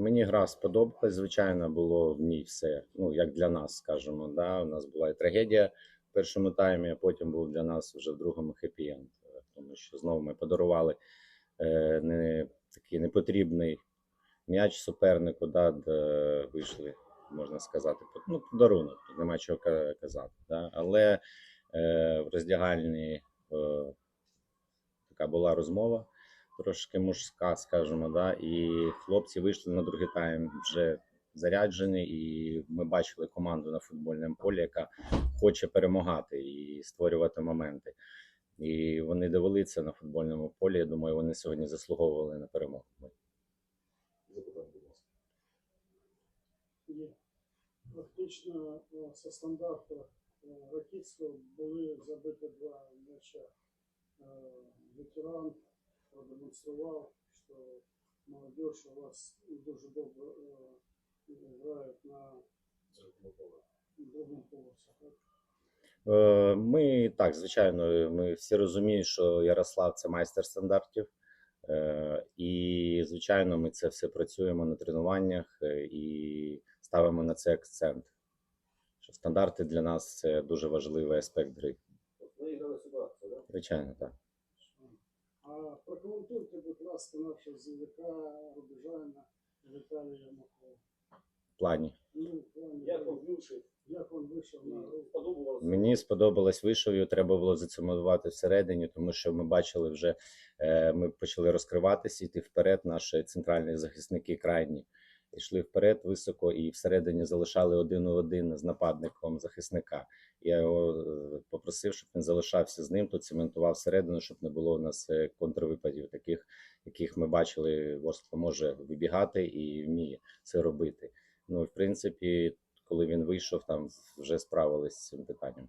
Мені гра сподобалась, звичайно, було в ній все. Ну, як для нас, скажімо. Да? У нас була і трагедія в першому таймі, а потім був для нас вже в другому хеппі-енд. Тому що знову ми подарували е, не, такий непотрібний м'яч супернику, да, де вийшли, можна сказати, ну, подарунок, нема чого казати. Да? Але е, в роздягальні е, така була розмова трошки мужська, скажімо, да, і хлопці вийшли на другий тайм вже заряджені, і ми бачили команду на футбольному полі, яка хоче перемагати і створювати моменти. І вони довели це на футбольному полі. Я думаю, вони сьогодні заслуговували на перемогу. Запитання, будь ласка. Є. Фактично е, со стандарту е, були забиті два м'яча. Е, Ветеран продемонстрував, що молодіж у вас дуже добре е, грає на другому поверсі. так? Е, Ми так, звичайно, ми всі розуміємо, що Ярослав це майстер стандартів. Е, І, звичайно, ми це все працюємо на тренуваннях і ставимо на це акцент. Що стандарти для нас це дуже важливий аспект гри. Виіграли ситуацію, так? Звичайно, так. А прокоментуйте, будь ласка, нашого земляка Рубежана Віталія Макова. В плані. Ну, в плані, Як він вийшов? як він вийшов на гру? сподобалося? Мені сподобалось вийшов, його треба було зацементувати всередині, тому що ми бачили вже, е, ми почали розкриватися, йти вперед. Наші центральні захисники крайні йшли вперед високо і всередині залишали один у один з нападником захисника. Я його е, попросив, щоб він залишався з ним, тут цементував всередину, щоб не було у нас е, контрвипадів, таких, яких ми бачили, Ворскла може вибігати і вміє це робити. Ну, в принципі, коли він вийшов, там вже справились з цим питанням.